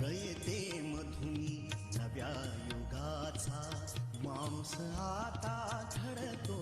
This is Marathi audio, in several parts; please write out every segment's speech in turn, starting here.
रयते मधुनी नव्या युगाचा मांस आता घडतो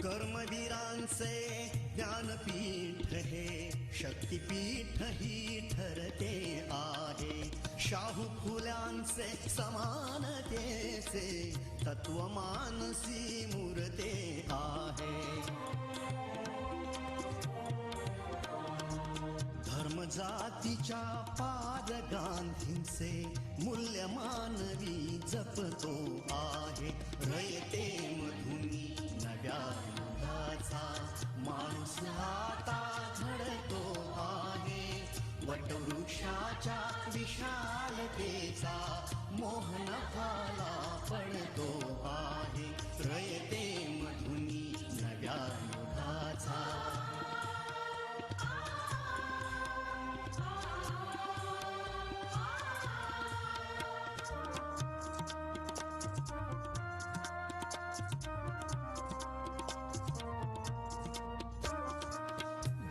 कर्मवीरांचे ज्ञानपीठ हे शक्तीपीठ ही ठरते आहे. शाहू फुल्यांचे समानतेचे तत्वमानसी मूर्ते आहे. जातीच्या पाद गांधींचे मूल्य मानवी जपतो आहे. रयते मधुनी नव्या युगाचा माणूस आता घडतो आहे. वटवृक्षाच्या विशालतेचा मोहन फाला पडतो आहे.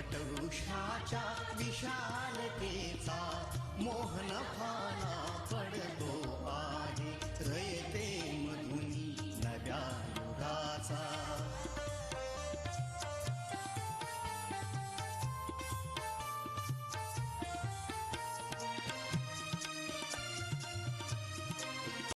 वटवृक्षाच्या विशालतेचा मोहन फाला पडतो.